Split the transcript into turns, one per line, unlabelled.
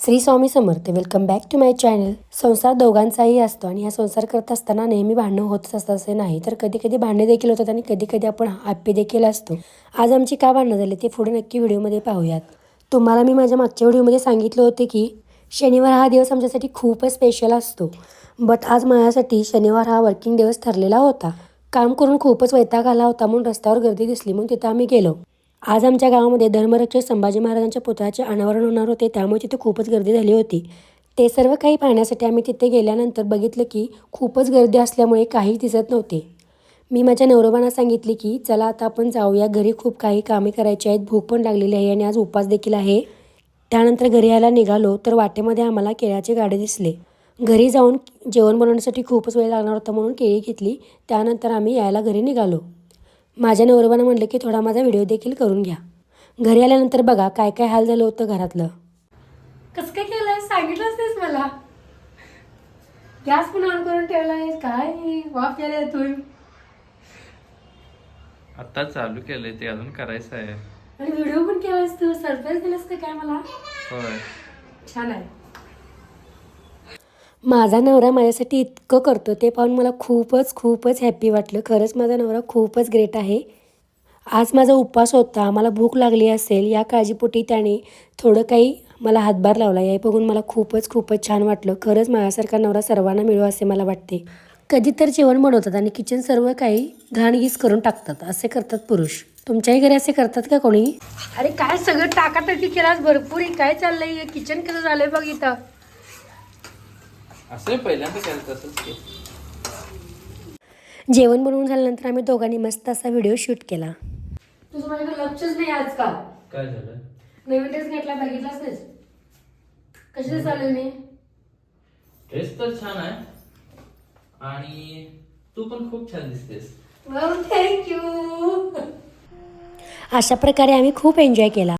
Shri Swami Samarth welcome back to my channel संसार दोघांचाही असतो आणि हा संसार करत असताना नेहमी भांडणं होतच असतं असे नाही. तर कधी कधी भांडणे देखील होतात आणि कधी कधी आपण हॅप्पी देखील असतो. आज आमची का भांडणं झाली ते पुढे नक्की व्हिडिओमध्ये पाहूयात. तुम्हाला मी माझ्या मागच्या व्हिडिओमध्ये सांगितलं होतं की शनिवार हा दिवस आमच्यासाठी खूपच स्पेशल असतो. बट आज माझ्यासाठी शनिवार हा वर्किंग दिवस ठरलेला होता. काम करून खूपच वैताग आला होता म्हणून रस्त्यावर गर्दी दिसली म्हणून तिथं आम्ही गेलो. आज आमच्या गावामध्ये धर्मरक्षक संभाजी महाराजांच्या पुतळ्याचे अनावरण होणार होते त्यामुळे तिथे खूपच गर्दी झाली होती. ते सर्व काही पाहण्यासाठी आम्ही तिथे गेल्यानंतर बघितलं की खूपच गर्दी असल्यामुळे काहीच दिसत नव्हते. मी माझ्या नवरोबांना सांगितले की चला आता आपण जाऊया घरी खूप काही कामे करायची आहेत भूक पण लागलेली आहे आणि आज उपास देखील आहे. त्यानंतर घरी यायला निघालो तर वाटेमध्ये आम्हाला केळ्याचे गाडे दिसले. घरी जाऊन जेवण बनवण्यासाठी खूपच वेळ लागणार होता म्हणून केळी घेतली त्यानंतर आम्ही यायला घरी निघालो. माझ्या नवरोबानं म्हटलं की थोडा माझा व्हिडिओ देखील करून घ्या. घरी आल्यानंतर बघा काय काय हाल झालं होतं घरातलं. कसं काय केलंय? सांगितलंच नाहीस मला. गॅस पण ऑन करून ठेवलाय काय? वाफ केलाय तू.
आता चालू केलंय ते अजून करायचं आहे
आणि व्हिडिओ पण केलायस तू. सरप्राईज दिलास का काय मला?
होय.
छान आहे. माझा नवरा माझ्यासाठी इतकं करतो ते पाहून मला खूपच खूपच हॅप्पी वाटलं. खरंच माझा नवरा खूपच ग्रेट आहे. आज माझा उपवास होता मला भूक लागली असेल या काळजीपोटी त्याने थोडं काही मला हातभार लावला. या बघून मला खूपच खूपच छान वाटलं. खरंच माझ्यासारखा नवरा सर्वांना मिळो असे मला वाटते. कधी तर जेवण बनवतात आणि किचन सर्व काही घाणगीस करून टाकतात. असे करतात पुरुष. तुमच्याही घरी असे करतात का कोणी? अरे काय सगळं टाकाटाकी केलास? भरपूर हे काय चाललंय? किचन कसं झालंय बघ इथं.
असं पहिल्यांदा
जेवण बनवून झाल्यानंतर आम्ही दोघांनी मस्त असा व्हिडिओ शूट केला. तुझं माझ्याकडे लक्षच नाही आजकाल.
काय झालं?
नवीन ड्रेस घेतला बघितलाच कशी चालेल मी
ड्रेस तर छान आहे. आणि तू पण खूप छान दिसतेस.
थँक्यू अशा प्रकारे आम्ही खूप एन्जॉय केला.